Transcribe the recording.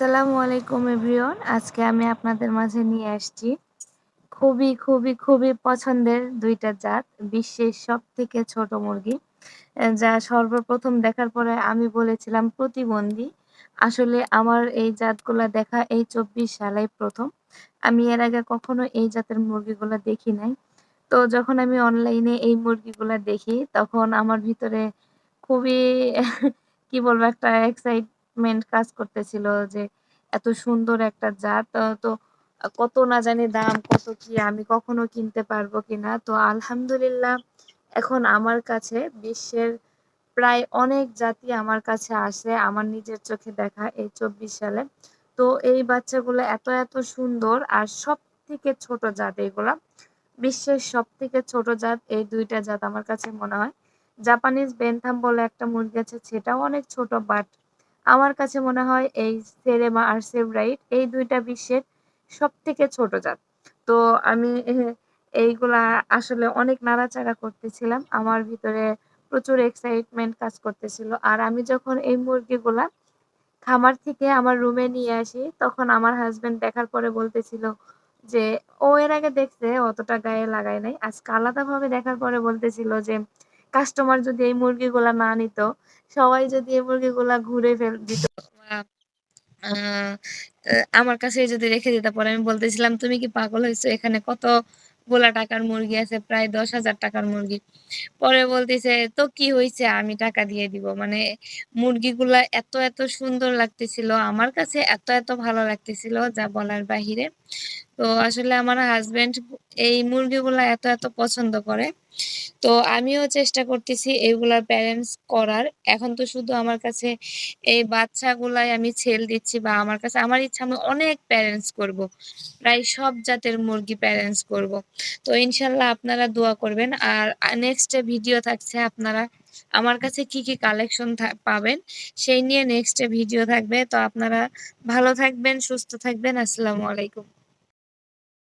আসসালামু আলাইকুম, এভরিওয়ান। আজকে আমি আপনাদের মাঝে নিয়ে আসছি খুবই খুবই খুবই পছন্দের দুইটা জাত, বিশ্বের সব থেকে ছোট মুরগি যা সর্বপ্রথম দেখার পরে আমি বলেছিলাম প্রতিবন্ধী। আসলে আমার এই জাতগুলো দেখা এই চব্বিশ সালে প্রথম। আমি এর আগে কখনো এই জাতের মুরগিগুলো দেখি নাই। তো যখন আমি অনলাইনে এই মুরগিগুলো দেখি, তখন আমার ভিতরে খুবই, কি বলব, একটা এক্সাইট মেন্ট কাজ করতেছিল যে এত সুন্দর একটা জাত, তো কত না জানি দাম কত কি, আমি কখনো কিনতে পারব কিনা। তো আলহামদুলিল্লাহ এখন আমার কাছে বিশ্বের প্রায় অনেক জাতি আমার কাছে আসে, আমার নিজের চোখে দেখা এই চব্বিশ সালে। তো এই বাচ্চাগুলো এত এত সুন্দর আর সব থেকে ছোট জাত এইগুলা বিশ্বের সব থেকে ছোট জাত, এই দুইটা জাত আমার কাছে মনে হয়। জাপানিজ বেনথাম বলে একটা মুরগি আছে, সেটাও অনেক ছোট বাট আমার কাছে মনে হয় এই সেরেমা আর সেভরাইট এই দুইটা বিশ্বের সব থেকে ছোট জাত। তো আমি এইগুলা আসলে অনেক নাড়াচাড়া করতেছিলাম। আমার ভিতরে প্রচুর এক্সাইটমেন্ট কাজ করতেছিল। আর আমি যখন এই মুরগিগুলা খামার থেকে আমার রুমে নিয়ে আসি, তখন আমার হাজবেন্ড দেখার পরে বলতেছিল যে, ও এর আগে দেখছে, অতটা গায়ে লাগায় নাই। আজকে আলাদাভাবে দেখার পরে বলতেছিল যে কাস্টমার যদি এই মুরগিগুলা না নিত, সবাই যদি এই মুরগিগুলা ঘুরে ফেল, দিত। আমার কাছে যদি রেখে দিতে, পরে আমি বলতেছিলাম, তুমি কি পাগল হয়েছো এখানে কত গোলা টাকার মুরগি আছে? প্রায় দশ হাজার টাকার মুরগি। পরে বলতেছে, তো কি হয়েছে আমি টাকা দিয়ে দিব। মানে মুরগিগুলা এত এত সুন্দর লাগতেছিল, আমার কাছে এত এত ভালো লাগতেছিল, যা বলার বাহিরে। তো আসলে আমার হাজবেন্ড এই মুরগিগুলা এত এত পছন্দ করে। তো আমিও চেষ্টা করতেছি এইগুলার প্যারেন্টস করার। এখন তো শুধু আমার কাছে এই বাচ্চাগুলাই আমি ছেল দিচ্ছি বা আমার কাছে, আমার ইচ্ছা আমি অনেক প্যারেন্টস করব। প্রায় সব জাতের মুরগি প্যারেন্টস করব। তো ইনশাল্লাহ আপনারা দোয়া করবেন। আর নেক্সট ভিডিও থাকছে আপনারা, আমার কাছে কি কি কালেকশন পাবেন সেই নিয়ে নেক্সট ভিডিও থাকবে। তো আপনারা ভালো থাকবেন, সুস্থ থাকবেন। আসসালামু আলাইকুম।